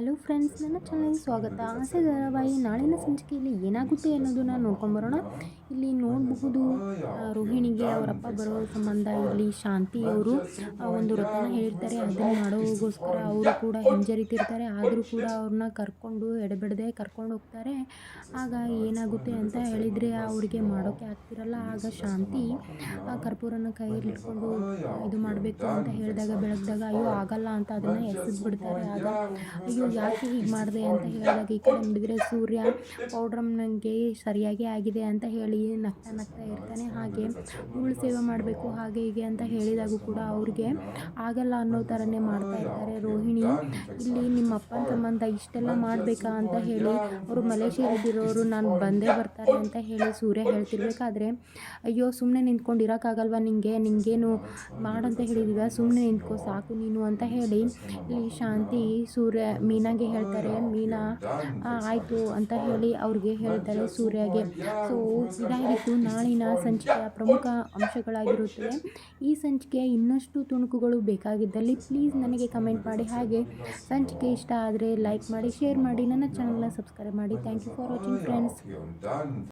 Hello friends, ನನ್ನ ಚಾನಲ್ಗೆ ಸ್ವಾಗತ. ಆಸೆ ಧಾರಾವಾಹಿ ನಾಳಿನ ಸಂಚಿಕೆಯಲ್ಲಿ ಏನಾಗುತ್ತೆ ಅನ್ನೋದನ್ನ ನೋಡ್ಕೊಂಬರೋಣ ಇಲ್ಲಿ ನೋಡಬಹುದು ರೋಹಿಣಿಗೆ ಅವರಪ್ಪ ಬರೋ ಸಂಬಂಧ ಇಲ್ಲಿ ಶಾಂತಿ ಅವರು ಒಂದು ವ್ರತನ ಹೇಳ್ತಾರೆ. ಅದನ್ನು ಮಾಡೋಗೋಸ್ಕರ ಅವರು ಕೂಡ ಹಿಂಜರಿತಿರ್ತಾರೆ. ಆದರೂ ಕೂಡ ಅವ್ರನ್ನ ಕರ್ಕೊಂಡು ಎಡಬಿಡದೆ ಕರ್ಕೊಂಡು ಹೋಗ್ತಾರೆ. ಆಗ ಏನಾಗುತ್ತೆ ಅಂತ ಹೇಳಿದರೆ ಅವರಿಗೆ ಮಾಡೋಕ್ಕೆ ಆಗ್ತಿರಲ್ಲ. ಆಗ ಶಾಂತಿ ಕರ್ಪೂರನ ಕೈಯಲ್ಲಿ ಇಟ್ಕೊಂಡು ಇದು ಮಾಡಬೇಕು ಅಂತ ಹೇಳಿದಾಗ ಬೆಳಗ್ದಾಗ, ಅಯ್ಯೋ, ಆಗಲ್ಲ ಅಂತ ಅದನ್ನು ಎಸೆದು ಬಿಡ್ತಾರೆ ಆಗ, ಅಯ್ಯೋ ಯಾಕೆ ಹೀಗೆ ಮಾಡಿದೆ ಅಂತ ಹೇಳಿದಾಗ, ಈ ಕಡೆ ನೋಡಿದರೆ ಸೂರ್ಯ ಪೌಡ್ರಮ್ ನನಗೆ ಸರಿಯಾಗಿ ಆಗಿದೆ ಅಂತ ಹೇಳಿ ನಗ್ತಾ ನಗ್ತಾ ಇರ್ತಾನೆ. ಹಾಗೆ ಹುಳು ಸೇವೆ ಮಾಡಬೇಕು, ಹಾಗೆ ಹೀಗೆ ಅಂತ ಹೇಳಿದಾಗೂ ಕೂಡ ಅವ್ರಿಗೆ ಆಗಲ್ಲ ಅನ್ನೋ ಥರನೇ ಮಾಡ್ತಾ ಇರ್ತಾರೆ. ರೋಹಿಣಿ, ಇಲ್ಲಿ ನಿಮ್ಮ ಅಪ್ಪನ ಸಂಬಂಧ ಇಷ್ಟೆಲ್ಲ ಮಾಡಬೇಕಾ ಅಂತ ಹೇಳಿ ಅವರು ಮಲೇಷಿಯಾದಲ್ಲಿರೋರು ನಾನು ಬಂದೇ ಬರ್ತಾರೆ ಅಂತ ಹೇಳಿ ಸೂರ್ಯ ಹೇಳ್ತಿರ್ಬೇಕಾದ್ರೆ, ಅಯ್ಯೋ ಸುಮ್ಮನೆ ನಿಂತ್ಕೊಂಡು ಇರೋಕ್ಕಾಗಲ್ವಾ ನಿಂಗೆ? ನಿಂಗೇನು ಮಾಡಂತ ಹೇಳಿದೀವ? ಸುಮ್ಮನೆ ನಿಂತ್ಕೋ, ಸಾಕು ನೀನು ಅಂತ ಹೇಳಿ ಇಲ್ಲಿ ಶಾಂತಿ ಸೂರ್ಯ ಮೀನಾಗೆ ಹೇಳ್ತಾರೆ, ಮೀನಾ ಆಯಿತು ಅಂತ ಹೇಳಿ ಅವ್ರಿಗೆ ಹೇಳ್ತಾರೆ ಸೂರ್ಯಗೆ. ಸೊ ಇದಾಗಿತ್ತು ನಾಳಿನ ಸಂಚಿಕೆಯ ಪ್ರಮುಖ ಅಂಶಗಳಾಗಿರುತ್ತದೆ ಈ ಸಂಚಿಕೆಯ ಇನ್ನಷ್ಟು ತುಣುಕುಗಳು ಬೇಕಾಗಿದ್ದಲ್ಲಿ ಪ್ಲೀಸ್ ನನಗೆ ಕಮೆಂಟ್ ಮಾಡಿ. ಹಾಗೆ ಸಂಚಿಕೆ ಇಷ್ಟ ಆದರೆ ಲೈಕ್ ಮಾಡಿ ಶೇರ್ ಮಾಡಿ. ನನ್ನ ಚಾನಲ್ನ ಸಬ್ಸ್ಕ್ರೈಬ್ ಮಾಡಿ. Thank you for watching friends.